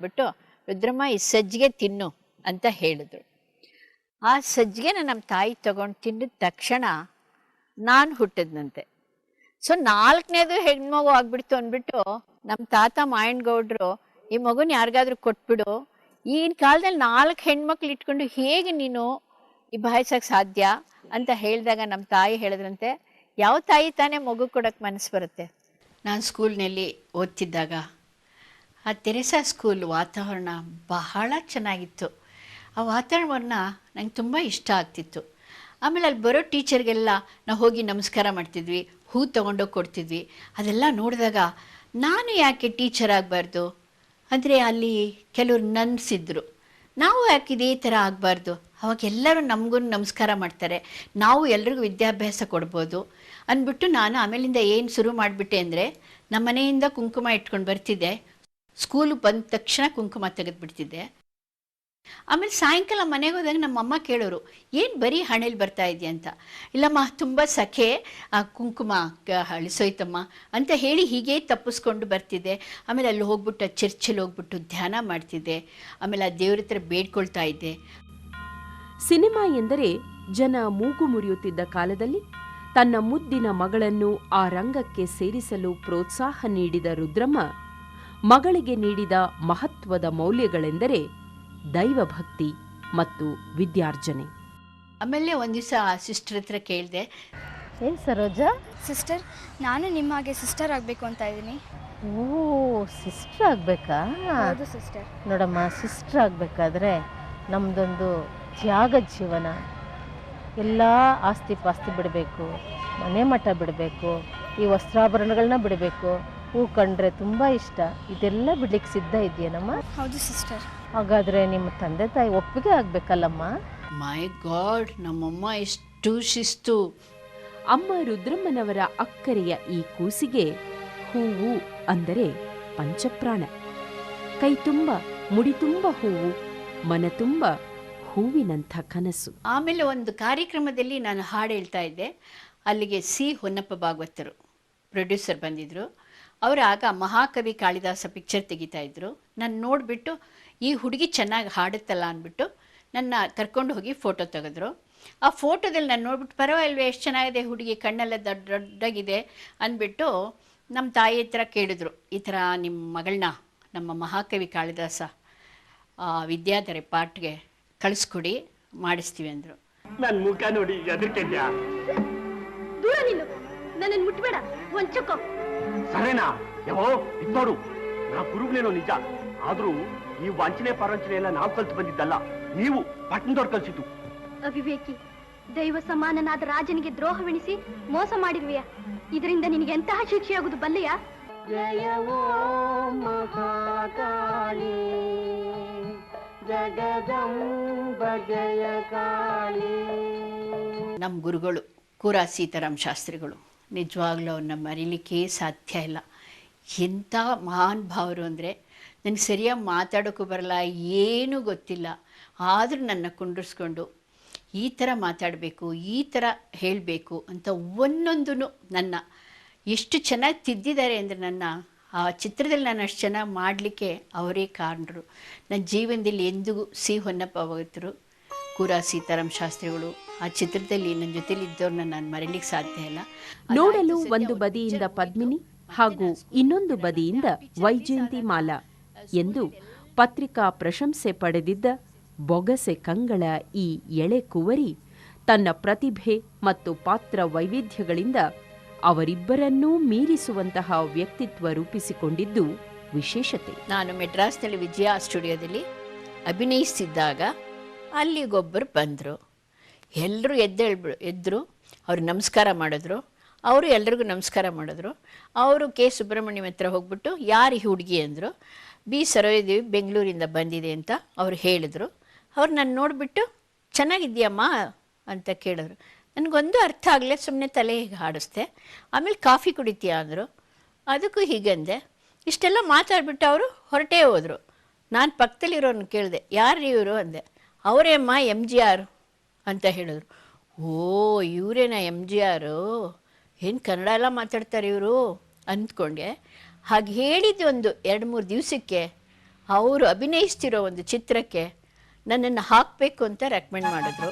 ಬಿಟ್ಟು, ರುದ್ರಮ್ಮ, ಈ ಸಜ್ಜಿಗೆ ತಿನ್ನು ಅಂತ ಹೇಳಿದ್ರು. ಆ ಸಜ್ಜಿಗೆನ ನಮ್ಮ ತಾಯಿ ತಗೊಂಡು ತಿಂದಿದ ತಕ್ಷಣ ನಾನು ಹುಟ್ಟಿದ್ನಂತೆ. ಸೊ, ನಾಲ್ಕನೇದು ಹೆಣ್ಮಗು ಆಗ್ಬಿಡ್ತು ಅಂದ್ಬಿಟ್ಟು ನಮ್ಮ ತಾತ ಮಾಯಣ್ಗೌಡ್ರು ಈ ಮಗುನ ಯಾರಿಗಾದ್ರೂ ಕೊಟ್ಬಿಡು. ಈಗಿನ ಕಾಲದಲ್ಲಿ ನಾಲ್ಕು ಹೆಣ್ಮಕ್ಳು ಇಟ್ಕೊಂಡು ಹೇಗೆ ನೀನು ನಿಭಾಯಿಸೋಕ್ಕೆ ಸಾಧ್ಯ? ಅಂತ ಹೇಳಿದಾಗ ನಮ್ಮ ತಾಯಿ ಹೇಳಿದ್ರಂತೆ, ಯಾವ ತಾಯಿ ತಾನೇ ಮಗು ಕೊಡೋಕ್ಕೆ ಮನಸ್ಸು ಬರುತ್ತೆ? ನಾನು ಸ್ಕೂಲ್ನಲ್ಲಿ ಓದ್ತಿದ್ದಾಗ ಆ ತೆರೆಸಾ ಸ್ಕೂಲ್ ವಾತಾವರಣ ಬಹಳ ಚೆನ್ನಾಗಿತ್ತು. ಆ ವಾತಾವರಣವನ್ನ ನಂಗೆ ತುಂಬ ಇಷ್ಟ ಆಗ್ತಿತ್ತು. ಆಮೇಲೆ ಅಲ್ಲಿ ಬರೋ ಟೀಚರ್ಗೆಲ್ಲ ನಾವು ಹೋಗಿ ನಮಸ್ಕಾರ ಮಾಡ್ತಿದ್ವಿ, ಹೂ ತೊಗೊಂಡೋಗಿ ಕೊಡ್ತಿದ್ವಿ. ಅದೆಲ್ಲ ನೋಡಿದಾಗ ನಾನು ಯಾಕೆ ಟೀಚರ್ ಆಗಬಾರ್ದು? ಅಂದರೆ ಅಲ್ಲಿ ಕೆಲವರು ನನ್ಸಿದ್ರು. ನಾವು ಯಾಕೆ ಇದೇ ಥರ ಆಗಬಾರ್ದು? ಅವಾಗ ಎಲ್ಲರೂ ನಮಗೂ ನಮಸ್ಕಾರ ಮಾಡ್ತಾರೆ. ನಾವು ಎಲ್ರಿಗೂ ವಿದ್ಯಾಭ್ಯಾಸ ಕೊಡ್ಬೋದು. ಅಂದ್ಬಿಟ್ಟು ನಾನು ಆಮೇಲಿಂದ ಏನು ಶುರು ಮಾಡಿಬಿಟ್ಟೆ ಅಂದರೆ ನಮ್ಮ ಮನೆಯಿಂದ ಕುಂಕುಮ ಇಟ್ಕೊಂಡು ಬರ್ತಿದ್ದೆ. ಸ್ಕೂಲು ಬಂದ ತಕ್ಷಣ ಕುಂಕುಮ ತೆಗೆದುಬಿಡ್ತಿದ್ದೆ. ಆಮೇಲೆ ಸಾಯಂಕಾಲ ಮನೆಗೆ ಹೋದಾಗ ನಮ್ಮಮ್ಮ ಕೇಳೋರು, ಏನು ಬರೀ ಹಣೆಯಲ್ಲಿ ಬರ್ತಾ ಇದೆಯಾ? ಅಂತ. ಇಲ್ಲಮ್ಮ, ತುಂಬ ಸಖೆ, ಆ, ಕುಂಕುಮ ಅಳಿಸೋಯ್ತಮ್ಮ ಅಂತ ಹೇಳಿ ಹೀಗೆ ತಪ್ಪಿಸ್ಕೊಂಡು ಬರ್ತಿದ್ದೆ. ಆಮೇಲೆ ಅಲ್ಲಿ ಹೋಗ್ಬಿಟ್ಟು ಚರ್ಚಲ್ಲಿ ಹೋಗ್ಬಿಟ್ಟು ಧ್ಯಾನ ಮಾಡ್ತಿದ್ದೆ. ಆಮೇಲೆ ಆ ದೇವ್ರ ಹತ್ರ ಬೇಡ್ಕೊಳ್ತಾ ಇದ್ದೆ. ಸಿನಿಮಾ ಎಂದರೆ ಜನ ಮೂಗು ಮುರಿಯುತ್ತಿದ್ದ ಕಾಲದಲ್ಲಿ ತನ್ನ ಮುದ್ದಿನ ಮಗಳನ್ನು ಆ ರಂಗಕ್ಕೆ ಸೇರಿಸಲು ಪ್ರೋತ್ಸಾಹ ನೀಡಿದ ರುದ್ರಮ್ಮ ಮಗಳಿಗೆ ನೀಡಿದ ಮಹತ್ವದ ಮೌಲ್ಯಗಳೆಂದರೆ ದೈವಭಕ್ತಿ ಮತ್ತು ವಿದ್ಯಾರ್ಜನೆ. ಆಮೇಲೆ ಒಂದು ದಿವಸ ಸಿಸ್ಟರ್ ಹತ್ರ ಕೇಳಿದೆ. ಏನ್ ಸರೋಜಾ? ಸಿಸ್ಟರ್ ನಾನು ನಿಮ್ಮ ಹಾಗೆ ಸಿಸ್ಟರ್ ಆಗಬೇಕು ಅಂತ ಇದ್ದೀನಿ. ಓ ಸಿಸ್ಟರ್ ಆಗಬೇಕಾ? ಹೌದು ಸಿಸ್ಟರ್ ನೋಡಮ್ಮ ಸಿಸ್ಟರ್ ಆಗಬೇಕಾದ್ರೆ ನಮ್ಮದೊಂದು ತ್ಯಾಗ ಜೀವನ. ಎಲ್ಲ ಆಸ್ತಿ ಪಾಸ್ತಿ ಬಿಡಬೇಕು ಮನೆ ಮಠ ಬಿಡಬೇಕು ಈ ವಸ್ತ್ರಾಭರಣಗಳನ್ನ ಬಿಡಬೇಕು. ಹೂ ಕಂಡ್ರೆ ತುಂಬ ಇಷ್ಟ. ಇದೆಲ್ಲ ಬಿಡ್ಲಿಕ್ಕೆ ಸಿದ್ಧ ಇದೆಯೇನಮ್ಮ ಹೌದು ಸಿಸ್ಟರ್. ಹಾಗಾದರೆ ನಿಮ್ಮ ತಂದೆ ತಾಯಿ ಒಪ್ಪಿಗೆ ಆಗಬೇಕಲ್ಲಮ್ಮ? ಮೈ ಗಾಡ್ ನಮ್ಮಮ್ಮ ಎಷ್ಟು ಶಿಸ್ತು. ಅಮ್ಮ ರುದ್ರಮ್ಮನವರ ಅಕ್ಕರೆಯ ಈ ಕೂಸಿಗೆ ಹೂವು ಅಂದರೆ ಪಂಚಪ್ರಾಣ. ಕೈ ತುಂಬ ಮುಡಿ ತುಂಬ ಹೂವು ಮನ ತುಂಬ ಹೂವಿನಂಥ ಕನಸು. ಆಮೇಲೆ ಒಂದು ಕಾರ್ಯಕ್ರಮದಲ್ಲಿ ನಾನು ಹಾಡು ಹೇಳ್ತಾ ಇದ್ದೆ. ಅಲ್ಲಿಗೆ ಸಿ ಹೊನ್ನಪ್ಪ ಭಾಗವತರು ಪ್ರೊಡ್ಯೂಸರ್ ಬಂದಿದ್ದರು ಅವರು ಆಗ ಮಹಾಕವಿ ಕಾಳಿದಾಸ ಪಿಕ್ಚರ್ ತೆಗಿತಾ ಇದ್ರು. ನಾನು ನೋಡಿಬಿಟ್ಟು ಈ ಹುಡುಗಿ ಚೆನ್ನಾಗಿ ಹಾಡುತ್ತಲ್ಲ ಅಂದ್ಬಿಟ್ಟು ನನ್ನ ಕರ್ಕೊಂಡು ಹೋಗಿ ಫೋಟೋ ತೆಗೆದ್ರು. ಆ ಫೋಟೋದಲ್ಲಿ ನಾನು ನೋಡ್ಬಿಟ್ಟು ಪರವಾಗಿಲ್ವೇ ಎಷ್ಟು ಚೆನ್ನಾಗಿದೆ ಹುಡುಗಿ ಕಣ್ಣೆಲ್ಲ ದೊಡ್ಡ ದೊಡ್ಡಗಿದೆ ಅಂದ್ಬಿಟ್ಟು ನಮ್ಮ ತಾಯಿ ಹತ್ರ ಕೇಳಿದ್ರು. ಈ ಥರ ನಿಮ್ಮ ಮಗಳನ್ನ ನಮ್ಮ ಮಹಾಕವಿ ಕಾಳಿದಾಸ ಆ, ವಿದ್ಯಾಧರೆ ಪಾಟ್ಗೆ ಕಳಿಸ್ಕೊಡಿ ಮಾಡಿಸ್ತೀವಿ ಅಂದರು. ನನ್ನ ಮುಖ ನೋಡಿ ಅದಕ್ಕೆ ದೂರ ನಿಲ್ಲು. ನನ್ನನ್ನು ಮುಟ್ಬೇಡ. ಒಂಚಕ್ಕೋ ಸರೇನಾ? ಯಾವೋ ಇದ್ ನೋಡು. ನಾ ಗುರುಗಳೇನೋ ನಿಜ. ಆದ್ರೂ ಈ ವಂಚನೆ ಪರಂಚನೆ ಎಲ್ಲ ನಾವು ಕಲ್ತು ಬಂದಿದ್ದಲ್ಲ ನೀವು ಪಟ್ಟಣದವ್ರು ಕಲ್ಸಿದ್ದು. ಅವಿವೇಕಿ ದೈವ ಸಮಾನನಾದ ರಾಜನಿಗೆ ದ್ರೋಹವೆಣಿಸಿ ಮೋಸ ಮಾಡಿರುವೆಯಾ? ಇದರಿಂದ ನಿನಗೆ ಎಂತಹ ಶಿಕ್ಷೆಯಾಗುವುದು ಬಲ್ಲೆಯ? ಜಯವೋ ಮಹಾಕಾಳಿ ಜಗದಂಬ ಜಯ ಕಾಳಿ ನಮ್ಮ ಗುರುಗಳು ಕೂರ ಸೀತಾರಾಮ್ ಶಾಸ್ತ್ರಿಗಳು ನಿಜವಾಗ್ಲೂ ಅವ್ರನ್ನ ಮರೀಲಿಕ್ಕೆ ಸಾಧ್ಯ ಇಲ್ಲ. ಎಂಥ ಮಹಾನ್ ಭಾವರು ಅಂದರೆ, ನನಗೆ ಸರಿಯಾಗಿ ಮಾತಾಡೋಕ್ಕೂ ಬರಲ್ಲ, ಏನೂ ಗೊತ್ತಿಲ್ಲ. ಆದರೂ ನನ್ನ ಕುಂಡ್ರಿಸ್ಕೊಂಡು ಈ ಥರ ಮಾತಾಡಬೇಕು, ಈ ಥರ ಹೇಳಬೇಕು ಅಂತ ಒಂದೊಂದೂ ನನ್ನ ಎಷ್ಟು ಚೆನ್ನಾಗಿ ತಿದ್ದಿದ್ದಾರೆ ಅಂದರೆ ನನ್ನ ಆ ಚಿತ್ರದಲ್ಲಿ ನಾನು ಅಷ್ಟು ಚೆನ್ನಾಗಿ ಮಾಡಲಿಕ್ಕೆ ಅವರೇ ಕಾರಣರು. ನನ್ನ ಜೀವನದಲ್ಲಿ ಎಂದಿಗೂ ಸಿ ಹೊನ್ನಪ್ಪ ಭಗತರು ಕೂರ ಸೀತಾರಾಮ್ ಶಾಸ್ತ್ರಿಗಳು ಆ ಚಿತ್ರದಲ್ಲಿ ನನ್ನ ಜೊತೆಲಿ ಇದ್ದವ್ರನ್ನ ನಾನು ಮರೀಲಿಕ್ಕೆ ಸಾಧ್ಯ ಇಲ್ಲ. ನೋಡಲು ಒಂದು ಬದಿಯಿಂದ ಪದ್ಮಿನಿ ಹಾಗೂ ಇನ್ನೊಂದು ಬದಿಯಿಂದ ವೈಜಯಂತಿ ಮಾಲಾ ಎಂದು ಪತ್ರಿಕಾ ಪ್ರಶಂಸೆ ಪಡೆದಿದ್ದ ಬೊಗಸೆ ಕಂಗಳ ಈ ಎಳೆ ಕುವರಿ ತನ್ನ ಪ್ರತಿಭೆ ಮತ್ತು ಪಾತ್ರ ವೈವಿಧ್ಯಗಳಿಂದ ಅವರಿಬ್ಬರನ್ನೂ ಮೀರಿಸುವಂತಹ ವ್ಯಕ್ತಿತ್ವ ರೂಪಿಸಿಕೊಂಡಿದ್ದು ವಿಶೇಷತೆ. ನಾನು ಮೆಡ್ರಾಸ್ನಲ್ಲಿ ವಿಜಯ ಸ್ಟುಡಿಯೋದಲ್ಲಿ ಅಭಿನಯಿಸಿದ್ದಾಗ ಅಲ್ಲಿಗೊಬ್ಬರು ಬಂದರು. ಎಲ್ಲರೂ ಎದ್ದೇಳ್ಬಿ ಎದ್ದರು ಅವ್ರು ನಮಸ್ಕಾರ ಮಾಡಿದ್ರು, ಅವರು ಎಲ್ರಿಗೂ ನಮಸ್ಕಾರ ಮಾಡಿದ್ರು. ಅವರು ಕೆ ಸುಬ್ರಹ್ಮಣ್ಯಂ ಹತ್ರ ಹೋಗ್ಬಿಟ್ಟು, ಯಾರು ಈ ಹುಡುಗಿ? ಅಂದರು. ಬಿ ಸರೋಜದೇವಿ ಬೆಂಗಳೂರಿಂದ ಬಂದಿದೆ ಅಂತ ಅವ್ರು ಹೇಳಿದ್ರು. ಅವ್ರು ನಾನು ನೋಡಿಬಿಟ್ಟು ಚೆನ್ನಾಗಿದ್ಯಮ್ಮ ಅಂತ ಕೇಳಿದ್ರು. ನನಗೊಂದು ಅರ್ಥ ಆಗಲೇ ಸುಮ್ಮನೆ ತಲೆ ಹೀಗೆ ಹಾಡಿಸ್ದೆ. ಆಮೇಲೆ ಕಾಫಿ ಕುಡಿತೀಯಾ ಅಂದರು. ಅದಕ್ಕೂ ಹೀಗಂದೆ ಇಷ್ಟೆಲ್ಲ ಮಾತಾಡ್ಬಿಟ್ಟು ಅವರು ಹೊರಟೇ ಹೋದರು. ನಾನು ಪಕ್ಕದಲ್ಲಿರೋನು ಕೇಳಿದೆ, ಯಾರು ಇವರು? ಅಂದೆ. ಅವರೇ ಅಮ್ಮ ಎಂ ಜಿ ಆರ್. ಅಂತ ಹೇಳಿದ್ರು. ಓ, ಇವರೇನಾ ಎಂ ಜಿ ಆರು ಏನು ಕನ್ನಡ ಎಲ್ಲ ಮಾತಾಡ್ತಾರೆ ಇವರು? ಅಂದ್ಕೊಂಡೆ. ಹಾಗೆ ಹೇಳಿದ್ದು ಒಂದು ಎರಡು ಮೂರು ದಿವಸಕ್ಕೆ ಅವರು ಅಭಿನಯಿಸ್ತಿರೋ ಒಂದು ಚಿತ್ರಕ್ಕೆ ನನ್ನನ್ನು ಹಾಕಬೇಕು ಅಂತ ರೆಕಮೆಂಡ್ ಮಾಡಿದ್ರು.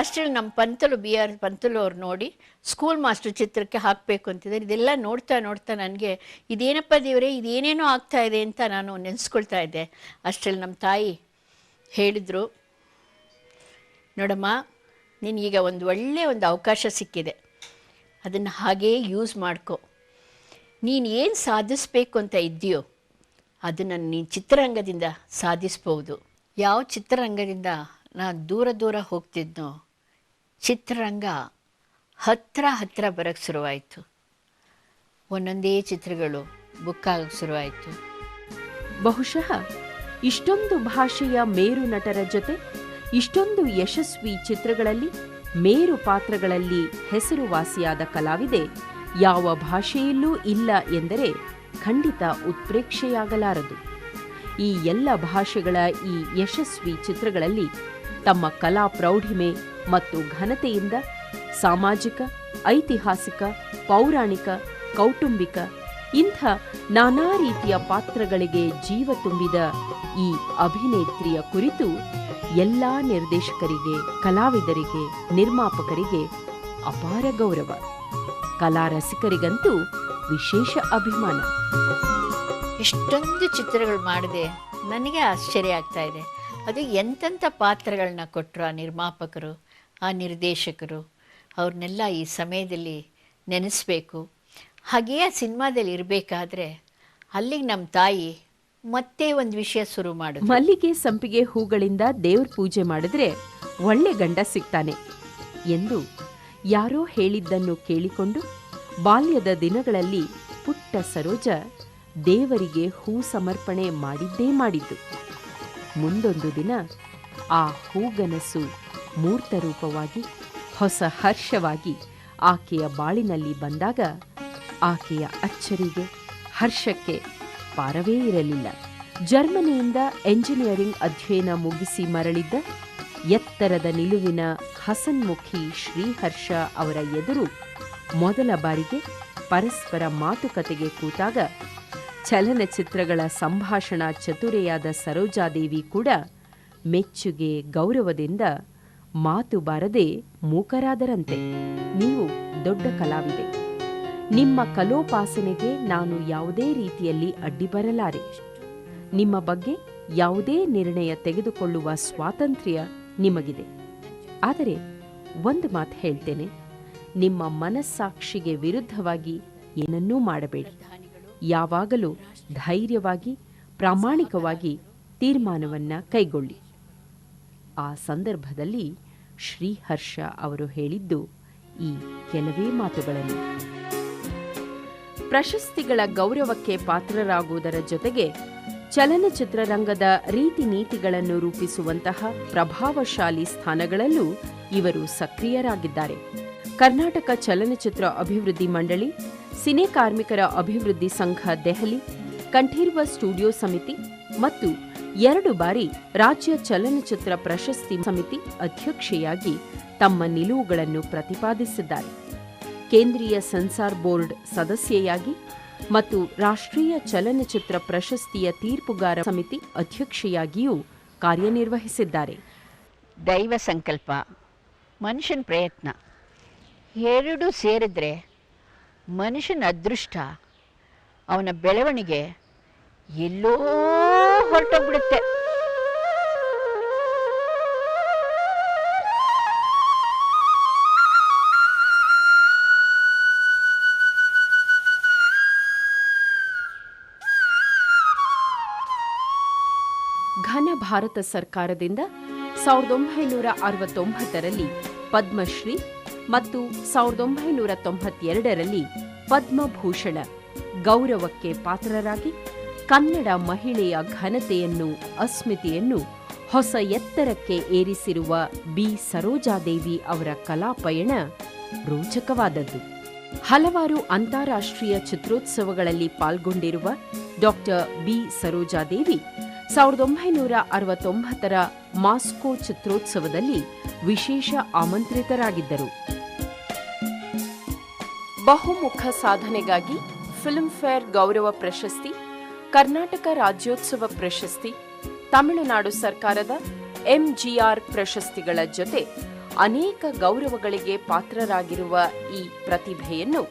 ಅಷ್ಟರಲ್ಲಿ ನಮ್ಮ ಪಂತಲು ಬಿ ಆರ್ ಪಂತಲು ಅವ್ರು ನೋಡಿ ಸ್ಕೂಲ್ ಮಾಸ್ಟರ್ ಚಿತ್ರಕ್ಕೆ ಹಾಕಬೇಕು ಅಂತಿದ್ದಾರೆ. ಇದೆಲ್ಲ ನೋಡ್ತಾ ನೋಡ್ತಾ ನನಗೆ ಇದೇನಪ್ಪ ದೇವರೇ, ಇದೇನೇನೋ ಆಗ್ತಾ ಇದೆ ಅಂತ ನಾನು ನೆನೆಸ್ಕೊಳ್ತಾ ಇದ್ದೆ. ಅಷ್ಟರಲ್ಲಿ ನಮ್ಮ ತಾಯಿ ಹೇಳಿದರು, ನೋಡಮ್ಮ, ನಿನಗೀಗ ಒಂದು ಒಳ್ಳೆಯ ಒಂದು ಅವಕಾಶ ಸಿಕ್ಕಿದೆ. ಅದನ್ನು ಹಾಗೇ ಯೂಸ್ ಮಾಡ್ಕೊ. ನೀನು ಏನು ಸಾಧಿಸ್ಬೇಕು ಅಂತ ಇದ್ದೀಯೋ, ಅದನ್ನು ನೀನು ಚಿತ್ರರಂಗದಿಂದ ಸಾಧಿಸ್ಬೋದು. ಯಾವ ಚಿತ್ರರಂಗದಿಂದ ನಾನು ದೂರ ದೂರ ಹೋಗ್ತಿದ್ನೋ ಚಿತ್ರರಂಗ ಹತ್ತಿರ ಹತ್ತಿರ ಬರೋಕ್ಕೆ ಶುರುವಾಯಿತು. ಒಂದೊಂದೇ ಚಿತ್ರಗಳು ಬುಕ್ ಆಗೋಕ್ಕೆ ಶುರುವಾಯಿತು. ಬಹುಶಃ ಇಷ್ಟೊಂದು ಭಾಷೆಯ ಮೇರು ನಟರ ಜೊತೆ ಇಷ್ಟೊಂದು ಯಶಸ್ವಿ ಚಿತ್ರಗಳಲ್ಲಿ ಮೇರು ಪಾತ್ರಗಳಲ್ಲಿ ಹೆಸರುವಾಸಿಯಾದ ಕಲಾವಿದೆ ಯಾವ ಭಾಷೆಯಲ್ಲೂ ಇಲ್ಲ ಎಂದರೆ ಖಂಡಿತ ಉತ್ಪ್ರೇಕ್ಷೆಯಾಗಲಾರದು. ಈ ಎಲ್ಲ ಭಾಷೆಗಳ ಈ ಯಶಸ್ವಿ ಚಿತ್ರಗಳಲ್ಲಿ ತಮ್ಮ ಕಲಾ ಪ್ರೌಢಿಮೆ ಮತ್ತು ಘನತೆಯಿಂದ ಸಾಮಾಜಿಕ, ಐತಿಹಾಸಿಕ, ಪೌರಾಣಿಕ, ಕೌಟುಂಬಿಕ ಇಂಥ ನಾನಾ ರೀತಿಯ ಪಾತ್ರಗಳಿಗೆ ಜೀವ ತುಂಬಿದ ಈ ಅಭಿನೇತ್ರಿಯ ಕುರಿತು ಎಲ್ಲಾ ನಿರ್ದೇಶಕರಿಗೆ, ಕಲಾವಿದರಿಗೆ, ನಿರ್ಮಾಪಕರಿಗೆ ಅಪಾರ ಗೌರವ. ಕಲಾ ರಸಿಕರಿಗಂತೂ ವಿಶೇಷ ಅಭಿಮಾನ. ಎಷ್ಟೊಂದು ಚಿತ್ರಗಳು ಮಾಡಿದೆ. ನನಗೆ ಆಶ್ಚರ್ಯ ಆಗ್ತಾ ಇದೆ. ಅದು ಎಂತೆಂಥ ಪಾತ್ರಗಳನ್ನ ಕೊಟ್ಟರು ಆ ನಿರ್ಮಾಪಕರು, ಆ ನಿರ್ದೇಶಕರು. ಅವ್ರನ್ನೆಲ್ಲ ಈ ಸಮಯದಲ್ಲಿ ನೆನೆಸ್ಬೇಕು. ಹಾಗೆಯೇ ಆ ಸಿನಿಮಾದಲ್ಲಿ ಇರಬೇಕಾದ್ರೆ ಅಲ್ಲಿಗೆ ನಮ್ಮ ತಾಯಿ ಮತ್ತೆ ಒಂದು ವಿಷಯ ಶುರು ಮಾಡು ಮಲ್ಲಿಗೆ ಸಂಪಿಗೆ ಹೂಗಳಿಂದ ದೇವ್ರ ಪೂಜೆ ಮಾಡಿದ್ರೆ ಒಳ್ಳೆ ಗಂಡ ಸಿಗ್ತಾನೆ ಎಂದು ಯಾರೋ ಹೇಳಿದ್ದನ್ನು ಕೇಳಿಕೊಂಡು ಬಾಲ್ಯದ ದಿನಗಳಲ್ಲಿ ಪುಟ್ಟ ಸರೋಜ ದೇವರಿಗೆ ಹೂ ಸಮರ್ಪಣೆ ಮಾಡಿದ್ದೇ ಮಾಡಿದ್ದು. ಮುಂದೊಂದು ದಿನ ಆ ಹೂಗನಸು ಮೂರ್ತರೂಪವಾಗಿ, ಹೊಸ ಹರ್ಷವಾಗಿ ಆಕೆಯ ಬಾಳಿನಲ್ಲಿ ಬಂದಾಗ ಆಕೆಯ ಅಚ್ಚರಿಗೆ ಹರ್ಷಕ್ಕೆ ಪಾರವೇ ಇರಲಿಲ್ಲ. ಜರ್ಮನಿಯಿಂದ ಎಂಜಿನಿಯರಿಂಗ್ ಅಧ್ಯಯನ ಮುಗಿಸಿ ಮರಳಿದ್ದ ಎತ್ತರದ ನಿಲುವಿನ ಹಸನ್ಮುಖಿ ಶ್ರೀಹರ್ಷ ಅವರ ಎದುರು ಮೊದಲ ಬಾರಿಗೆ ಪರಸ್ಪರ ಮಾತುಕತೆಗೆ ಕೂತಾಗ ಚಲನಚಿತ್ರಗಳ ಸಂಭಾಷಣಾ ಚತುರೆಯಾದ ಸರೋಜಾದೇವಿ ಕೂಡ ಮೆಚ್ಚುಗೆ, ಗೌರವದಿಂದ ಮಾತು ಬಾರದೆ ಮೂಕರಾದರಂತೆ. ನೀವು ದೊಡ್ಡ ಕಲಾವಿದೆ. ನಿಮ್ಮ ಕಲೋಪಾಸನೆಗೆ ನಾನು ಯಾವುದೇ ರೀತಿಯಲ್ಲಿ ಅಡ್ಡಿ ಬರಲಾರೆ. ನಿಮ್ಮ ಬಗ್ಗೆ ಯಾವುದೇ ನಿರ್ಣಯ ತೆಗೆದುಕೊಳ್ಳುವ ಸ್ವಾತಂತ್ರ್ಯ ನಿಮಗಿದೆ. ಆದರೆ ಒಂದು ಮಾತು ಹೇಳ್ತೇನೆ. ನಿಮ್ಮ ಮನಸ್ಸಾಕ್ಷಿಗೆ ವಿರುದ್ಧವಾಗಿ ಏನನ್ನೂ ಮಾಡಬೇಡಿ. ಯಾವಾಗಲೂ ಧೈರ್ಯವಾಗಿ, ಪ್ರಾಮಾಣಿಕವಾಗಿ ತೀರ್ಮಾನವನ್ನ ಕೈಗೊಳ್ಳಿ. ಆ ಸಂದರ್ಭದಲ್ಲಿ ಶ್ರೀಹರ್ಷ ಅವರು ಹೇಳಿದ್ದು ಈ ಕೆಲವೇ ಮಾತುಗಳನ್ನು. ಪ್ರಶಸ್ತಿಗಳ ಗೌರವಕ್ಕೆ ಪಾತ್ರರಾಗುವುದರ ಜೊತೆಗೆ ಚಲನಚಿತ್ರರಂಗದ ರೀತಿ ನೀತಿಗಳನ್ನು ರೂಪಿಸುವಂತಹ ಪ್ರಭಾವಶಾಲಿ ಸ್ಥಾನಗಳಲ್ಲೂ ಇವರು ಸಕ್ರಿಯರಾಗಿದ್ದಾರೆ. ಕರ್ನಾಟಕ ಚಲನಚಿತ್ರ ಅಭಿವೃದ್ಧಿ ಮಂಡಳಿ ಸಿನೆ ಕಾರ್ಮಿಕರ ಅಭಿವೃದ್ಧಿ ಸಂಘ ದೆಹಲಿ, ಕಂಠೀರ್ವ ಸ್ಟುಡಿಯೋ ಸಮಿತಿ ಮತ್ತು ಎರಡು ಬಾರಿ ರಾಜ್ಯ ಚಲನಚಿತ್ರ ಪ್ರಶಸ್ತಿ ಸಮಿತಿ ಅಧ್ಯಕ್ಷೆಯಾಗಿ ತಮ್ಮ ನಿಲುವುಗಳನ್ನು ಪ್ರತಿಪಾದಿಸಿದ್ದಾರೆ. ಕೇಂದ್ರೀಯ ಸೆನ್ಸಾರ್ ಬೋರ್ಡ್ ಸದಸ್ಯೆಯಾಗಿ ಮತ್ತು ರಾಷ್ಟ್ರೀಯ ಚಲನಚಿತ್ರ ಪ್ರಶಸ್ತಿಯ ತೀರ್ಪುಗಾರ ಸಮಿತಿ ಅಧ್ಯಕ್ಷೆಯಾಗಿಯೂ ಕಾರ್ಯನಿರ್ವಹಿಸಿದ್ದಾರೆ. ದೈವ ಸಂಕಲ್ಪ, ಮನುಷ್ಯನ ಪ್ರಯತ್ನ, ಎರಡೂ ಸೇರಿದ್ರೆ ಮನುಷ್ಯನ ಅದೃಷ್ಟ ಅವನ ಬೆಳವಣಿಗೆ ಎಲ್ಲೋ ಹೊರಟೋಗ್ಬಿಡುತ್ತೆ. ಘನ ಭಾರತ ಸರ್ಕಾರದಿಂದ ಸಾವಿರದ ಒಂಬೈನೂರ ಅರವತ್ತೊಂಬತ್ತರಲ್ಲಿ ಪದ್ಮಶ್ರೀ ಮತ್ತು ಸಾವಿರದ ಒಂಬೈನೂರ ತೊಂಬತ್ತೆರಡರಲ್ಲಿ ಪದ್ಮಭೂಷಣ, ಗೌರವಕ್ಕೆ ಪಾತ್ರರಾಗಿ ಕನ್ನಡ ಮಹಿಳೆಯ ಘನತೆಯನ್ನು, ಅಸ್ಮಿತೆಯನ್ನು ಹೊಸ ಎತ್ತರಕ್ಕೆ ಏರಿಸಿರುವ ಬಿ. ಸರೋಜಾದೇವಿ ಅವರ ಕಲಾಪಯಣ ರೋಚಕವಾದದ್ದು. ಹಲವಾರು ಅಂತಾರಾಷ್ಟ್ರೀಯ ಚಿತ್ರೋತ್ಸವಗಳಲ್ಲಿ ಪಾಲ್ಗೊಂಡಿರುವ ಡಾಕ್ಟರ್ ಬಿ. ಸರೋಜಾದೇವಿ ಸಾವಿರದ ಒಂಬೈನೂರ ಅರವತ್ತೊಂಬತ್ತರ ಮಾಸ್ಕೋ ಚಿತ್ರೋತ್ಸವದಲ್ಲಿ ವಿಶೇಷ ಆಮಂತ್ರಿತರಾಗಿದ್ದರು. ಬಹುಮುಖ ಸಾಧನೆಗಾಗಿ ಫಿಲ್ಮ್ ಫೇರ್ ಗೌರವ ಪ್ರಶಸ್ತಿ, ಕರ್ನಾಟಕ ರಾಜ್ಯೋತ್ಸವ ಪ್ರಶಸ್ತಿ, ತಮಿಳುನಾಡು ಸರ್ಕಾರದ ಎಂಜಿಆರ್ ಪ್ರಶಸ್ತಿಗಳ ಜೊತೆ ಅನೇಕ ಗೌರವಗಳಿಗೆ ಪಾತ್ರರಾಗಿರುವ ಈ ಪ್ರತಿಭೆಯನ್ನು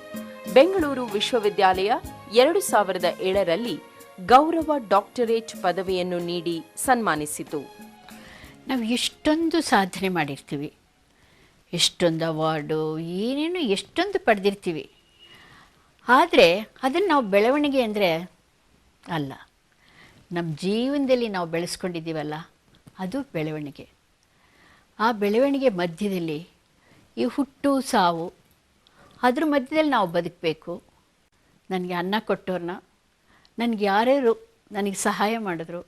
ಬೆಂಗಳೂರು ವಿಶ್ವವಿದ್ಯಾಲಯ ಎರಡು ಸಾವಿರದ ಏಳರಲ್ಲಿ ಗೌರವ ಡಾಕ್ಟರೇಟ್ ಪದವಿಯನ್ನು ನೀಡಿ ಸನ್ಮಾನಿಸಿತು. ನಾವು ಎಷ್ಟೊಂದು ಸಾಧನೆ ಮಾಡಿರ್ತೀವಿ. ಎಷ್ಟೊಂದು ಅವಾರ್ಡು, ಏನೇನು ಎಷ್ಟೊಂದು ಪಡೆದಿರ್ತೀವಿ. ಆದರೆ ಅದನ್ನು ನಾವು ಬೆಳವಣಿಗೆ ಅಂದರೆ ಅಲ್ಲ. ನಮ್ಮ ಜೀವನದಲ್ಲಿ ನಾವು ಬೆಳೆಸ್ಕೊಂಡಿದ್ದೀವಲ್ಲ, ಅದು ಬೆಳವಣಿಗೆ. ಆ ಬೆಳವಣಿಗೆ ಮಧ್ಯದಲ್ಲಿ ಈ ಹುಟ್ಟು, ಸಾವು, ಅದ್ರ ಮಧ್ಯದಲ್ಲಿ ನಾವು ಬದುಕಬೇಕು. ನನಗೆ ಅನ್ನ ಕೊಟ್ಟವ್ರನ್ನ ನನಗೆ ಯಾರ್ಯಾರು ನನಗೆ ಸಹಾಯ ಮಾಡಿದ್ರು,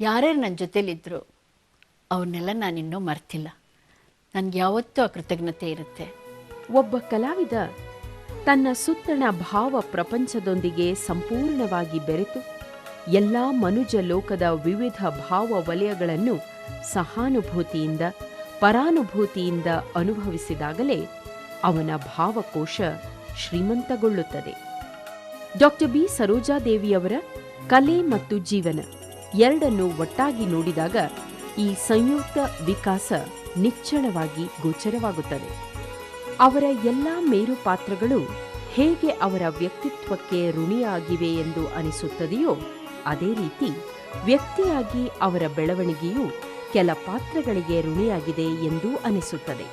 ಯಾರ್ಯಾರು ನನ್ನ ಜೊತೇಲಿದ್ದರು ಅವನ್ನೆಲ್ಲ ನಾನು ಇನ್ನೂ ಮರ್ತಿಲ್ಲ. ನನಗೆ ಯಾವತ್ತೂ ಆ ಕೃತಜ್ಞತೆ ಇರುತ್ತೆ. ಒಬ್ಬ ಕಲಾವಿದ ತನ್ನ ಸುತ್ತಣ ಭಾವ ಪ್ರಪಂಚದೊಂದಿಗೆ ಸಂಪೂರ್ಣವಾಗಿ ಬೆರೆತು ಎಲ್ಲ ಮನುಜ ಲೋಕದ ವಿವಿಧ ಭಾವ ವಲಯಗಳನ್ನು ಸಹಾನುಭೂತಿಯಿಂದ, ಪರಾನುಭೂತಿಯಿಂದ ಅನುಭವಿಸಿದಾಗಲೇ ಅವನ ಭಾವಕೋಶ ಶ್ರೀಮಂತಗೊಳ್ಳುತ್ತದೆ. Doctor B. ಸರೋಜಾದೇವಿಯವರ ಕಲೆ ಮತ್ತು ಜೀವನ ಎರಡನ್ನು ಒಟ್ಟಾಗಿ ನೋಡಿದಾಗ ಈ ಸಂಯುಕ್ತ ವಿಕಾಸ ನಿಚ್ಚಳವಾಗಿ ಗೋಚರವಾಗುತ್ತದೆ. ಅವರ ಎಲ್ಲ ಮೇರು ಪಾತ್ರಗಳು ಹೇಗೆ ಅವರ ವ್ಯಕ್ತಿತ್ವಕ್ಕೆ ಋಣಿಯಾಗಿವೆ ಎಂದು ಅನಿಸುತ್ತದೆಯೋ ಅದೇ ರೀತಿ ವ್ಯಕ್ತಿಯಾಗಿ ಅವರ ಬೆಳವಣಿಗೆಯು ಕೆಲ ಪಾತ್ರಗಳಿಗೆ ಋಣಿಯಾಗಿದೆ ಎಂದು ಅನಿಸುತ್ತದೆ.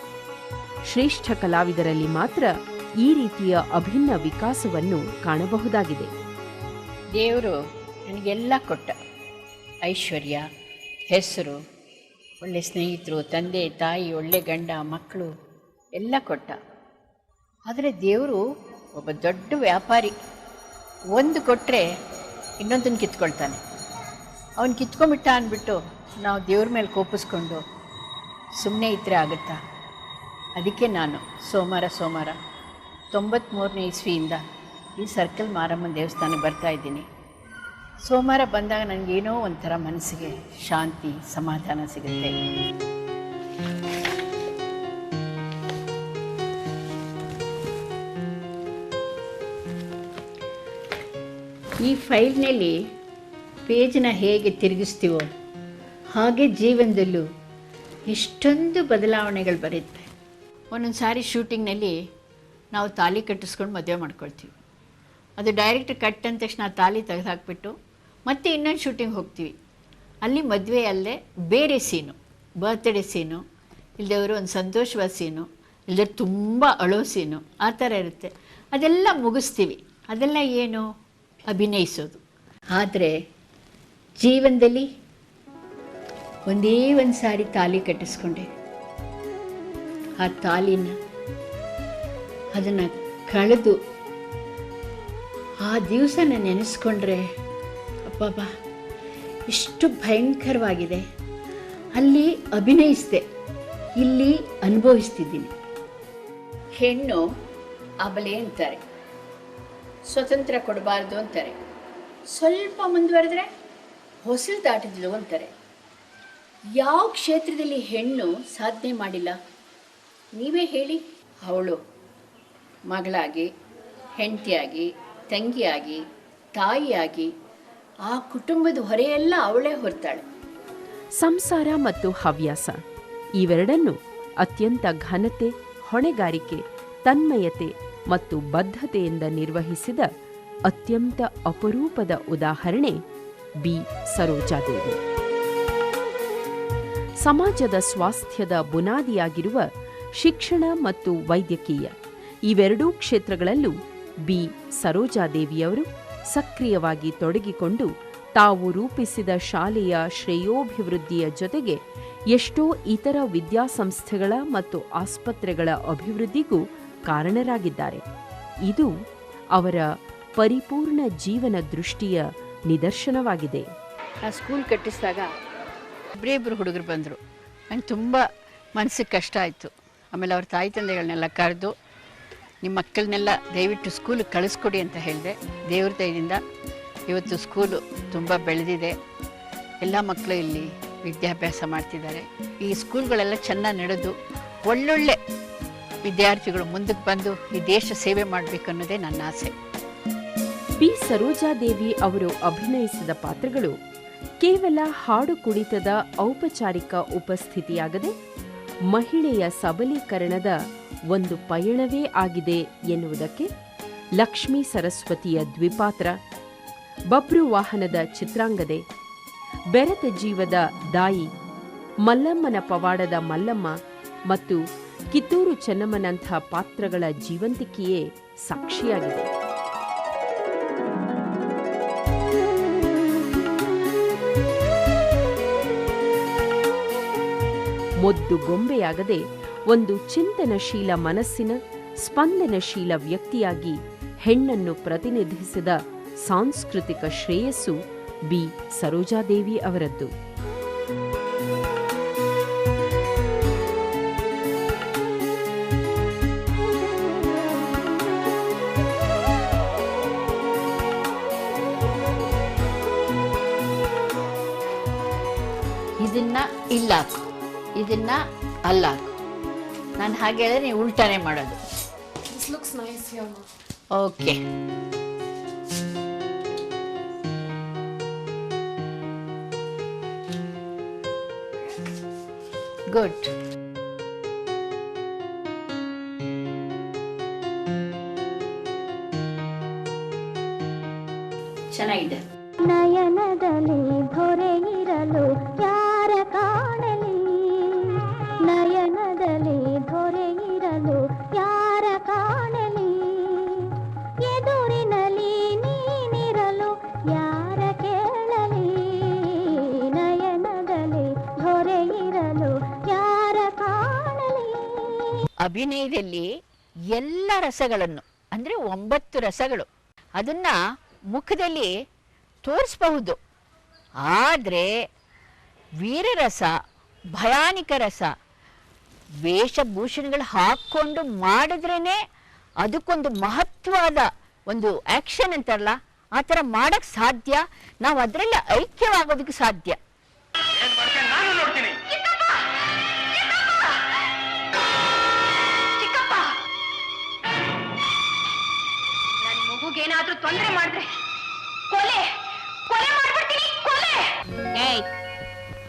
ಶ್ರೇಷ್ಠ ಕಲಾವಿದರಲ್ಲಿ ಮಾತ್ರ ಈ ರೀತಿಯ ಅಭಿನ್ನ ವಿಕಾಸವನ್ನು ಕಾಣಬಹುದಾಗಿದೆ. ದೇವರು ನನಗೆಲ್ಲ ಕೊಟ್ಟ. ಐಶ್ವರ್ಯ, ಹೆಸರು ಒಳ್ಳೆ ಸ್ನೇಹಿತರು, ತಂದೆ, ತಾಯಿ, ಒಳ್ಳೆ ಗಂಡ, ಮಕ್ಕಳು ಎಲ್ಲ ಕೊಟ್ಟ. ಆದರೆ ದೇವರು ಒಬ್ಬ ದೊಡ್ಡ ವ್ಯಾಪಾರಿ. ಒಂದು ಕೊಟ್ಟರೆ ಇನ್ನೊಂದನ್ನು ಕಿತ್ಕೊಳ್ತಾನೆ. ಅವನು ಕಿತ್ಕೊಂಬಿಟ್ಟ ಅಂದ್ಬಿಟ್ಟು ನಾವು ದೇವ್ರ ಮೇಲೆ ಕೋಪಿಸ್ಕೊಂಡು ಸುಮ್ಮನೆ ಇದ್ದರೆ ಆಗುತ್ತಾ? ಅದಕ್ಕೆ ನಾನು ಸೋಮವಾರ ಸೋಮವಾರ ತೊಂಬತ್ತ್ಮೂರನೇ ಇಸ್ವಿಯಿಂದ ಈ ಸರ್ಕಲ್ ಮಾರಮ್ಮನ ದೇವಸ್ಥಾನಕ್ಕೆ ಬರ್ತಾ ಇದ್ದೀನಿ. ಸೋಮವಾರ ಬಂದಾಗ ನನಗೇನೋ ಒಂಥರ ಮನಸ್ಸಿಗೆ ಶಾಂತಿ, ಸಮಾಧಾನ ಸಿಗುತ್ತೆ. ಈ ಫೈಲ್ನಲ್ಲಿ ಪೇಜ್ನ ಹೇಗೆ ತಿರುಗಿಸ್ತೀವೋ ಹಾಗೆ ಜೀವನದಲ್ಲೂ ಇಷ್ಟೊಂದು ಬದಲಾವಣೆಗಳು ಬರುತ್ತೆ. ಒಂದೊಂದು ಸಾರಿ ಶೂಟಿಂಗ್ನಲ್ಲಿ ನಾವು ತಾಲಿ ಕಟ್ಟಿಸ್ಕೊಂಡು ಮದುವೆ ಮಾಡ್ಕೊಳ್ತೀವಿ. ಅದು ಡೈರೆಕ್ಟ್ ಕಟ್ ಅಂದ ತಕ್ಷಣ ತಾಲಿ ತೆಗೆದು ಹಾಕ್ಬಿಟ್ಟು ಮತ್ತೆ ಇನ್ನೊಂದು ಶೂಟಿಂಗ್ ಹೋಗ್ತೀವಿ. ಅಲ್ಲಿ ಮದುವೆ ಅಲ್ಲೇ ಬೇರೆ ಸೀನು ಬರ್ತ್ಡೇ ಸೀನು ಇಲ್ಲದವರು ಒಂದು ಸಂತೋಷವಾದ ಸೀನು ಇಲ್ಲದವ್ರು ತುಂಬ ಅಳೋ ಸೀನು ಆ ಥರ ಇರುತ್ತೆ. ಅದೆಲ್ಲ ಮುಗಿಸ್ತೀವಿ. ಅದೆಲ್ಲ ಏನು? ಅಭಿನಯಿಸೋದು. ಆದರೆ ಜೀವನದಲ್ಲಿ ಒಂದೇ ಒಂದು ಸಾರಿ ತಾಲಿ ಕಟ್ಟಿಸ್ಕೊಂಡೆ. ಆ ತಾಲಿನ ಅದನ್ನು ಕಳೆದು ಆ ದಿವಸನ ನೆನೆಸ್ಕೊಂಡ್ರೆ ಅಬ್ಬಬ್ಬ ಎಷ್ಟು ಭಯಂಕರವಾಗಿದೆ. ಅಲ್ಲಿ ಅಭಿನಯಿಸಿದೆ, ಇಲ್ಲಿ ಅನುಭವಿಸ್ತಿದ್ದೀನಿ. ಹೆಣ್ಣು ಅಬಲೆ ಅಂತಾರೆ, ಸ್ವತಂತ್ರ ಕೊಡಬಾರ್ದು ಅಂತಾರೆ, ಸ್ವಲ್ಪ ಮುಂದುವರೆದ್ರೆ ಹೊಸಲು ದಾಟಿದ್ಲು ಅಂತಾರೆ. ಯಾವ ಕ್ಷೇತ್ರದಲ್ಲಿ ಹೆಣ್ಣು ಸಾಧನೆ ಮಾಡಿಲ್ಲ? ನೀವೇ ಹೇಳಿ. ಅವಳು ಮಗಳಾಗಿ, ಹೆಂಡತಿಯಾಗಿ, ತಂಗಿಯಾಗಿ, ತಾಯಿಯಾಗಿ ಆ ಕುಟುಂಬದ ಹೊರೆಯೆಲ್ಲ ಅವಳೇ ಹೊರ್ತಾಳೆ. ಸಂಸಾರ ಮತ್ತು ಹವ್ಯಾಸ, ಇವೆರಡನ್ನು ಅತ್ಯಂತ ಘನತೆ, ಹೊಣೆಗಾರಿಕೆ, ತನ್ಮಯತೆ ಮತ್ತು ಬದ್ಧತೆಯಿಂದ ನಿರ್ವಹಿಸಿದ ಅತ್ಯಂತ ಅಪರೂಪದ ಉದಾಹರಣೆ ಬಿ. ಸರೋಜಾದೇವಿ. ಸಮಾಜದ ಸ್ವಾಸ್ಥ್ಯದ ಬುನಾದಿಯಾಗಿರುವ ಶಿಕ್ಷಣ ಮತ್ತು ವೈದ್ಯಕೀಯ, ಇವೆರಡೂ ಕ್ಷೇತ್ರಗಳಲ್ಲೂ ಬಿ. ಸರೋಜಾದೇವಿಯವರು ಸಕ್ರಿಯವಾಗಿ ತೊಡಗಿಕೊಂಡು ತಾವು ರೂಪಿಸಿದ ಶಾಲೆಯ ಶ್ರೇಯೋಭಿವೃದ್ಧಿಯ ಜೊತೆಗೆ ಎಷ್ಟೋ ಇತರ ವಿದ್ಯಾಸಂಸ್ಥೆಗಳ ಮತ್ತು ಆಸ್ಪತ್ರೆಗಳ ಅಭಿವೃದ್ಧಿಗೂ ಕಾರಣರಾಗಿದ್ದಾರೆ. ಇದು ಅವರ ಪರಿಪೂರ್ಣ ಜೀವನ ದೃಷ್ಟಿಯ ನಿದರ್ಶನವಾಗಿದೆ. ಆ ಸ್ಕೂಲ್ ಕಟ್ಟಿಸಿದಾಗ ಇಬ್ಬರೇ ಇಬ್ಬರು ಹುಡುಗರು ಬಂದರು. ನಂಗೆ ತುಂಬ ಮನಸ್ಸಿಗೆ ಕಷ್ಟ ಆಯಿತು. ಆಮೇಲೆ ಅವ್ರ ತಾಯಿ ತಂದೆಗಳನ್ನೆಲ್ಲ ಕರೆದು ನಿಮ್ಮ ಮಕ್ಕಳನ್ನೆಲ್ಲ ದಯವಿಟ್ಟು ಸ್ಕೂಲಿಗೆ ಕಳಿಸ್ಕೊಡಿ ಅಂತ ಹೇಳಿದೆ. ದೇವ್ರ ದಯದಿಂದ ಇವತ್ತು ಸ್ಕೂಲು ತುಂಬ ಬೆಳೆದಿದೆ. ಎಲ್ಲ ಮಕ್ಕಳು ಇಲ್ಲಿ ವಿದ್ಯಾಭ್ಯಾಸ ಮಾಡ್ತಿದ್ದಾರೆ. ಈ ಸ್ಕೂಲ್ಗಳೆಲ್ಲ ಚೆನ್ನಾಗಿ ನಡೆದು ಒಳ್ಳೊಳ್ಳೆ ವಿದ್ಯಾರ್ಥಿಗಳು ಮುಂದಕ್ಕೆ ಬಂದು ಈ ದೇಶ ಸೇವೆ ಮಾಡಬೇಕು ಅನ್ನೋದೇ ನನ್ನ ಆಸೆ. ಬಿ ಸರೋಜಾದೇವಿ ಅವರು ಅಭಿನಯಿಸಿದ ಪಾತ್ರಗಳು ಕೇವಲ ಹಾಡು ಕುಣಿತದ ಔಪಚಾರಿಕ ಉಪಸ್ಥಿತಿಯಾಗದೆ ಮಹಿಳೆಯ ಸಬಲೀಕರಣದ ಒಂದು ಪಯಣವೇ ಆಗಿದೆ ಎನ್ನುವುದಕ್ಕೆ ಲಕ್ಷ್ಮೀ ಸರಸ್ವತಿಯ ದ್ವಿಪಾತ್ರ, ಬಬ್ರು ವಾಹನದ ಚಿತ್ರಾಂಗದೆ, ಬೆರೆತ ಜೀವದ ದಾಯಿ, ಮಲ್ಲಮ್ಮನ ಪವಾಡದ ಮಲ್ಲಮ್ಮ ಮತ್ತು ಕಿತ್ತೂರು ಚೆನ್ನಮ್ಮನಂಥ ಪಾತ್ರಗಳ ಜೀವಂತಿಕೆಯೇ ಸಾಕ್ಷಿಯಾಗಿದೆ. ಮೊದ್ದು ಗೊಂಬೆಯಾಗದೆ ಒಂದು ಚಿಂತನಶೀಲ ಮನಸ್ಸಿನ ಸ್ಪಂದನಶೀಲ ವ್ಯಕ್ತಿಯಾಗಿ ಹೆಣ್ಣನ್ನು ಪ್ರತಿನಿಧಿಸಿದ ಸಾಂಸ್ಕೃತಿಕ ಶ್ರೇಯಸ್ಸು ಬಿ. ಸರೋಜಾದೇವಿ ಅವರದ್ದು. ಇದನ್ನ ಇಲ್ಲ ಇದನ್ನ ಅಲ್ಲಾಕು. ನಾನು ಹಾಗೆ ಹೇಳಿದ್ರೆ ನೀವು ಉಲ್ಟಾನೆ ಮಾಡೋದು. ಓಕೆ ಗುಡ್ ಚೆನ್ನಾಗಿದೆ. ನಯನದಲ್ಲಿ ಧೊರೆ ಇರಲು ಯಾರ ಅಭಿನಯದಲ್ಲಿ ಎಲ್ಲ ರಸಗಳನ್ನು, ಅಂದರೆ ಒಂಬತ್ತು ರಸಗಳು, ಅದನ್ನು ಮುಖದಲ್ಲಿ ತೋರಿಸಬಹುದು. ಆದರೆ ವೀರರಸ, ಭಯಾನಿಕ ರಸ, ವೇಷಭೂಷಣಗಳು ಹಾಕ್ಕೊಂಡು ಮಾಡಿದ್ರೇ ಅದಕ್ಕೊಂದು ಮಹತ್ವದ ಒಂದು ಆ್ಯಕ್ಷನ್ ಅಂತಾರಲ್ಲ, ಆ ಥರ ಮಾಡೋಕ್ಕೆ ಸಾಧ್ಯ? ನಾವು ಅದರಲ್ಲಿ ಐಕ್ಯವಾಗೋದಕ್ಕೆ ಸಾಧ್ಯ.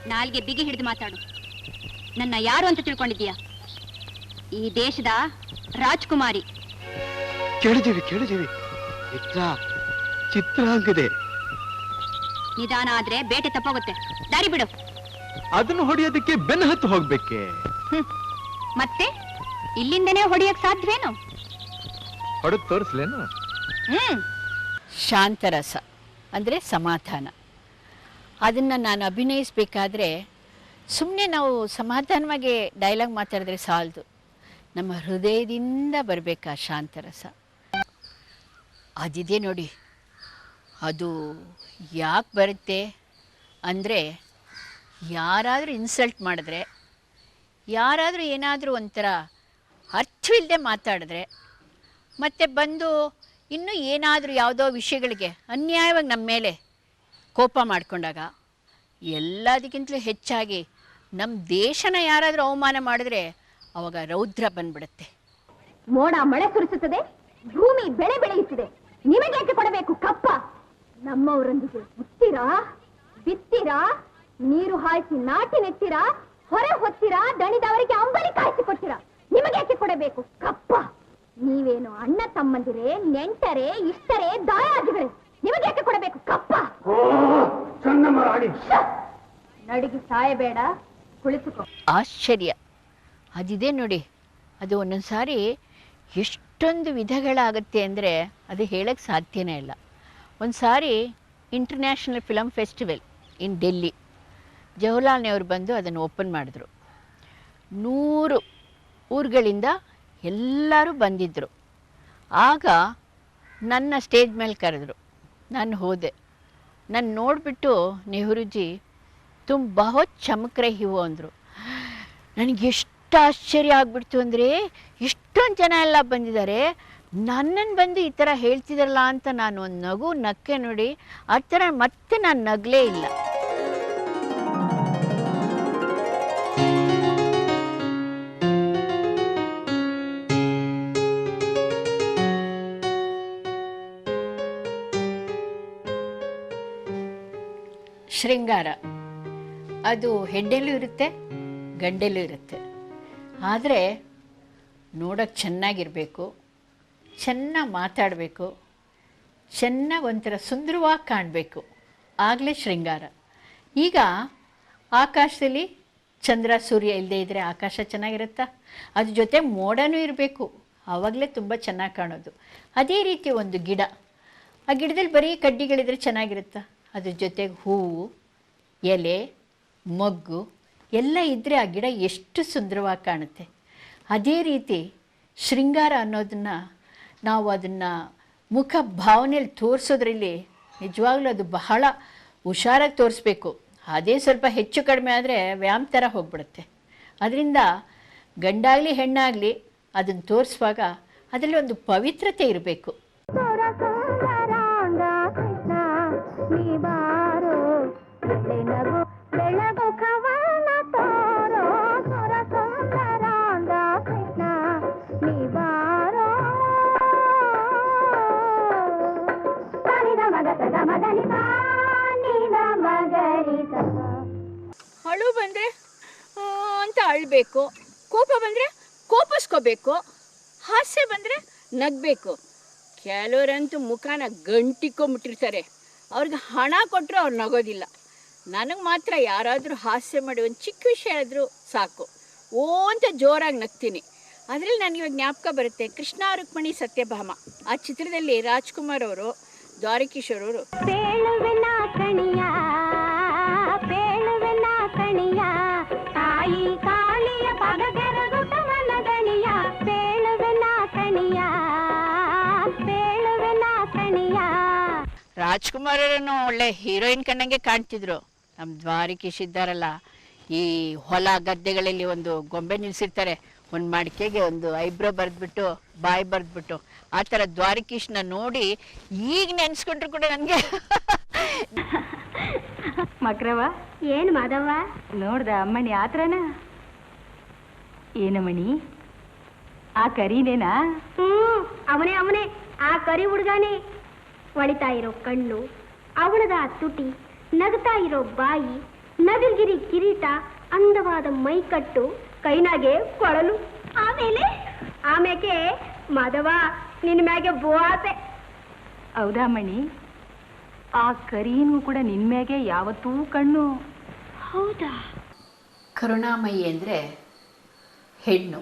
ನಾಲ್ಗೆ ಬಿಗಿ ಹಿಡಿದು ಮಾತಾಡು. ನನ್ನ ಯಾರು ಅಂತ ತಿಳ್ಕೊಂಡಿದ್ದೀಯಾ? ಈ ದೇಶದ ರಾಜ್ಕುಮಾರಿ. ಕೇಳಿದೀವಿ ಕೇಳಿದೀವಿ ಚಿತ್ರ ಚಿತ್ರಾಂಗದೆ. ನಿಧಾನ ಆದ್ರೆ ಬೇಟೆ ತಪ್ಪೋಗುತ್ತೆ. ದಾರಿ ಬಿಡು. ಅದನ್ನು ಹೊಡೆಯೋದಕ್ಕೆ ಬೆನ್ನು ಹತ್ತು ಹೋಗ್ಬೇಕೆ? ಮತ್ತೆ? ಇಲ್ಲಿಂದನೇ ಹೊಡೆಯಕ್ ಸಾಧ್ಯವೇನು? ಹೊಡೆದು ತೋರಿಸ್ಲೇನು? ಹ್ಮ್. ಶಾಂತರಸ ಅಂದ್ರೆ ಸಮಾಧಾನ. ಅದನ್ನು ನಾನು ಅಭಿನಯಿಸಬೇಕಾದ್ರೆ ಸುಮ್ಮನೆ ನಾವು ಸಮಾಧಾನವಾಗಿ ಡೈಲಾಗ್ ಮಾತಾಡಿದ್ರೆ ಸಾಲದು. ನಮ್ಮ ಹೃದಯದಿಂದ ಬರಬೇಕಾ ಶಾಂತರಸ. ಅದಿದೆ ನೋಡಿ. ಅದು ಯಾಕೆ ಬರುತ್ತೆ ಅಂದರೆ, ಯಾರಾದರೂ ಇನ್ಸಲ್ಟ್ ಮಾಡಿದ್ರೆ, ಯಾರಾದರೂ ಏನಾದರೂ ಒಂಥರ ಅರ್ಥವಿಲ್ಲದೆ ಮಾತಾಡಿದ್ರೆ, ಮತ್ತೆ ಬಂದು ಇನ್ನೂ ಏನಾದರೂ ಯಾವುದೋ ವಿಷಯಗಳಿಗೆ ಅನ್ಯಾಯವಾಗಿ ನಮ್ಮ ಮೇಲೆ ಕೋಪ ಮಾಡಿಕೊಂಡಾಗ ಎಲ್ಲದಕ್ಕಿಂತಲೂ ಹೆಚ್ಚಾಗಿ ನಮ್ಮ ದೇಶನ ಯಾರಾದರೂ ಅವಮಾನ ಮಾಡಿದ್ರೆ ಅವಾಗ ರೌದ್ರ ಬಂದ್ಬಿಡುತ್ತೆ. ಮೋಡ ಮಳೆ ಸುರಿಸುತ್ತದೆ, ಭೂಮಿ ಬೆಳೆ ಬೆಳೆಯುತ್ತಿದೆ. ನಿಮಗೇಕೆ ಕೊಡಬೇಕು ಕಪ್ಪ? ನಮ್ಮವರೊಂದಿಗೆ ಹುಟ್ಟಿರಾ, ಬಿತ್ತಿರಾ, ನೀರು ಹಾಯಿಸಿ ನಾಟಿ ನೆತ್ತೀರಾ ಹೊರೆ ಹೊತ್ತಿರಾ ದಣಿದವರಿಗೆ ಅಂಬಲಿ ಕಾಯಿಸಿ ಕೊಡ್ತೀರಾ ನಿಮಗೇಕೆ ಕೊಡಬೇಕು ಕಪ್ಪ? ನೀವೇನು ಅಣ್ಣ ತಮ್ಮಂದಿರೇ, ನೆಂಟರೇ, ಇಷ್ಟರೇ, ದಾಯಾದಿಗಳೇ? ನಿಮಗೇಕೆ ಕೊಡಬೇಕು? ಕಪ್ಪ! ನಡಿಗೆ ಸಾಯಬೇಡ ಕುಳಿತುಕೋ. ಆಶ್ಚರ್ಯ. ಅದಿದೆ ನೋಡಿ ಅದು ಒಂದೊಂದ್ಸಾರಿ ಎಷ್ಟೊಂದು ವಿಧಗಳಾಗುತ್ತೆ ಅಂದರೆ ಅದು ಹೇಳಕ್ಕೆ ಸಾಧ್ಯನೇ ಇಲ್ಲ. ಒಂದು ಸಾರಿ international film festival in Delhi Jawaharlal Nehru ಬಂದು ಅದನ್ನು ಓಪನ್ ಮಾಡಿದ್ರು. ನೂರು ಊರುಗಳಿಂದ ಎಲ್ಲರೂ ಬಂದಿದ್ದರು ಆಗ ನನ್ನ ಸ್ಟೇಜ್ ಮೇಲೆ ಕರೆದ್ರು. ನಾನು ಹೋದೆ. ನಾನು ನೋಡಿಬಿಟ್ಟು ನೆಹರುಜಿ ತುಮ್ ಬಹುತ್ ಚಮಕ್ ರಹಿ ಹೋ ಅಂದರು. ನನಗೆ ಎಷ್ಟು ಆಶ್ಚರ್ಯ ಆಗ್ಬಿಡ್ತು ಅಂದರೆ ಎಷ್ಟೊಂದು ಜನ ಎಲ್ಲ ಬಂದಿದ್ದಾರೆ. ನನ್ನನ್ನು ಬಂದು ಈ ಥರ ಹೇಳ್ತಿದ್ರಲ್ಲ ಅಂತ ನಾನು ಒಂದು ನಗು, ನಕ್ಕೆ ನೋಡಿ ಆ ಥರ ಮತ್ತೆ ನಾನು ನಗಲೇ ಇಲ್ಲ. ಶೃಂಗಾರ. ಅದು ಹೆಂಡೆಲೂ ಇರುತ್ತೆ ಗಂಡೆಲೂ ಇರುತ್ತೆ. ಆದರೆ ನೋಡೋಕ್ಕೆ ಚೆನ್ನಾಗಿರಬೇಕು, ಚೆನ್ನಾಗಿ ಮಾತಾಡಬೇಕು, ಚೆನ್ನಾಗಿ ಒಂಥರ ಸುಂದರವಾಗಿ ಕಾಣಬೇಕು. ಆಗಲೇ ಶೃಂಗಾರ. ಈಗ ಆಕಾಶದಲ್ಲಿ ಚಂದ್ರ, ಸೂರ್ಯ ಇಲ್ಲದೆ ಇದ್ದರೆ ಆಕಾಶ ಚೆನ್ನಾಗಿರುತ್ತಾ? ಅದ್ರ ಜೊತೆ ಮೋಡನೂ ಇರಬೇಕು. ಆವಾಗಲೇ ತುಂಬ ಚೆನ್ನಾಗಿ ಕಾಣೋದು. ಅದೇ ರೀತಿ ಒಂದು ಗಿಡ. ಆ ಗಿಡದಲ್ಲಿ ಬರೀ ಕಡ್ಡಿಗಳಿದ್ರೆ ಚೆನ್ನಾಗಿರುತ್ತಾ? ಅದ್ರ ಜೊತೆಗೆ ಹೂವು, ಎಲೆ, ಮೊಗ್ಗು, ಎಲ್ಲ ಇದ್ದರೆ ಆ ಗಿಡ ಎಷ್ಟು ಸುಂದರವಾಗಿ ಕಾಣುತ್ತೆ. ಅದೇ ರೀತಿ ಶೃಂಗಾರ ಅನ್ನೋದನ್ನು ನಾವು ಅದನ್ನು ಮುಖ ಭಾವನೆಯಲ್ಲಿ ತೋರಿಸೋದ್ರಲ್ಲಿ ನಿಜವಾಗ್ಲೂ ಅದು ಬಹಳ ಹುಷಾರಾಗಿ ತೋರಿಸ್ಬೇಕು. ಅದೇ ಸ್ವಲ್ಪ ಹೆಚ್ಚು ಕಡಿಮೆ ಆದರೆ ವ್ಯಾಯಾಮ ಥರ ಹೋಗ್ಬಿಡುತ್ತೆ. ಅದರಿಂದ ಗಂಡಾಗಲಿ ಹೆಣ್ಣಾಗಲಿ ಅದನ್ನು ತೋರಿಸುವಾಗ ಅದರಲ್ಲಿ ಒಂದು ಪವಿತ್ರತೆ ಇರಬೇಕು. ಅಂತ ಕೋಪ ಬಂದರೆ ಕೋಪಿಸ್ಕೋಬೇಕು. ಹಾಸ್ಯ ಬಂದರೆ ನಗಬೇಕು. ಕೆಲವರಂತೂ ಮುಖನ ಗಂಟಿಕೊಂಬಿಟ್ಟಿರ್ತಾರೆ. ಅವ್ರಿಗೆ ಹಣ ಕೊಟ್ಟರು ಅವ್ರು ನಗೋದಿಲ್ಲ. ನನಗೆ ಮಾತ್ರ ಯಾರಾದರೂ ಹಾಸ್ಯ ಮಾಡಿ ಒಂದು ಚಿಕ್ಕ ವಿಷಯ ಹೇಳಿದ್ರು ಸಾಕು. ಓ ಅಂತ ಜೋರಾಗಿ ನಗ್ತೀನಿ. ಅದರಲ್ಲಿ ನನಗೆ ಇವಾಗ ಜ್ಞಾಪಕ ಬರುತ್ತೆ ಕೃಷ್ಣ ರುಕ್ಮಣಿ ಸತ್ಯಭಾಮ. ಆ ಚಿತ್ರದಲ್ಲಿ ರಾಜ್ಕುಮಾರ್ ಅವರು ದ್ವಾರಕೀಶ್ ಅವರು. ರಾಜ್ಕುಮಾರ್ ಅವರನ್ನು ಒಳ್ಳೆ ಹೀರೋಯಿನ್ ಕಣ್ಣಂಗೆ ಕಾಣ್ತಿದ್ರು. ನಮ್ಮ ದ್ವಾರಿಕೀಶ್ ಇದ್ದಾರಲ್ಲ ಈ ಹೊಲ ಗದ್ದೆಗಳಲ್ಲಿ ಒಂದು ಗೊಂಬೆ ನಿಲ್ಸಿರ್ತಾರೆ. ಒಂದು ಮಡಿಕೆಗೆ ಒಂದು ಐಬ್ರೋ ಬರೆದ್ಬಿಟ್ಟು ಬಾಯಿ ಬರೆದ್ಬಿಟ್ಟು ಆ ಥರ ದ್ವಾರಿಕೀಶ್ನ ನೋಡಿ ಈಗ ನೆನೆಸ್ಕೊಂಡ್ರು ಕೂಡ ನನಗೆ. ಮಕ್ರವ ಏನು ಮಾಧವ ನೋಡ್ದ ಅಮ್ಮಣಿ ಆತ್ರನ ಏನಮ್ಮಣಿ ಆ ಕರಿನೇನಾ? ಹ್ಮ್ ಅವನೇ ಅವನೇ. ಆ ಕರಿ ಹುಡುಗಾನೆ ಹೊಳಿತಾ ಇರೋ ಕಣ್ಣು ಅವಳದ ತುಟಿ ನಗ್ತಾ ಇರೋ ಬಾಯಿ ನವಿಲ್ಗಿರಿ ಕಿರೀಟ ಅಂದವಾದ ಮೈಕಟ್ಟು ಕೈನಾಗೆ ಕೊಳಲು. ಆಮೇಲೆ? ಆಮೇಲೆ ಮಾಧವ ನಿನ್ನ ಮ್ಯಾಗೆ ಬೋಆಸೆ ಹೌದಾ ಮಣಿ ಆ ಕರೀನು ಕೂಡ ನಿನ್ಮ್ಯಾಗೆ ಯಾವತ್ತೂ ಕಣ್ಣು. ಹೌದಾ? ಕರುಣಾಮಯಿ ಅಂದ್ರೆ ಹೆಣ್ಣು.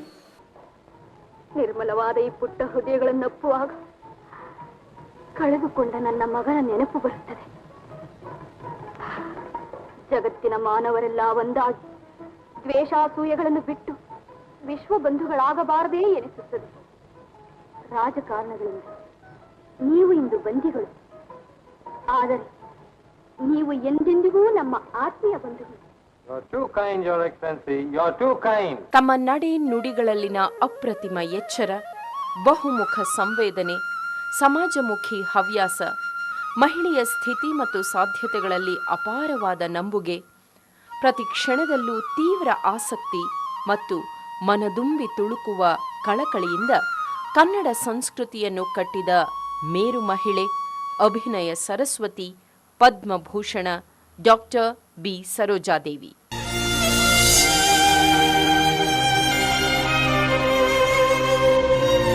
ನಿರ್ಮಲವಾದ ಈ ಪುಟ್ಟ ಹೃದಯಗಳನ್ನಪ್ಪುವಾಗ ಕಳೆದುಕೊಂಡ ನನ್ನ ಮಗನ ನೆನಪು ಬರುತ್ತದೆ. ಜಗತ್ತಿನ ಮಾನವರೆಲ್ಲ ಒಂದಾಗಿ ದ್ವೇಷಾಸೂಯಗಳನ್ನು ಬಿಟ್ಟು ವಿಶ್ವ ಬಂಧುಗಳಾಗಬಾರದೇ ಎನಿಸುತ್ತದೆ. ರಾಜಕಾರಣಗಳಿಂದ ನೀವು ಇಂದು ಬಂಧಿಗಳು. ಆದರೆ ನೀವು ಎಂದೆಂದಿಗೂ ನಮ್ಮ ಆತ್ಮೀಯ ಬಂಧುಗಳು. You're too kind, Your Excellency. You're ತಮ್ಮ ನಡೆ ನುಡಿಗಳಲ್ಲಿನ ಅಪ್ರತಿಮ ಎಚ್ಚರ ಬಹುಮುಖ ಸಂವೇದನೆ ಸಮಾಜಮುಖಿ ಹವ್ಯಾಸ. ಮಹಿಳೆಯ ಸ್ಥಿತಿ ಮತ್ತು ಸಾಧ್ಯತೆಗಳಲ್ಲಿ ಅಪಾರವಾದ ನಂಬುಗೆ. ಪ್ರತಿ ಕ್ಷಣದಲ್ಲೂ ತೀವ್ರ ಆಸಕ್ತಿ ಮತ್ತು ಮನದುಂಬಿ ತುಳುಕುವ ಕಳಕಳಿಯಿಂದ ಕನ್ನಡ ಸಂಸ್ಕೃತಿಯನ್ನು ಕಟ್ಟಿದ ಮೇರು ಮಹಿಳೆ ಅಭಿನಯ ಸರಸ್ವತಿ ಪದ್ಮಭೂಷಣ ಡಾಕ್ಟರ್ ಬಿ. ಸರೋಜಾದೇವಿ.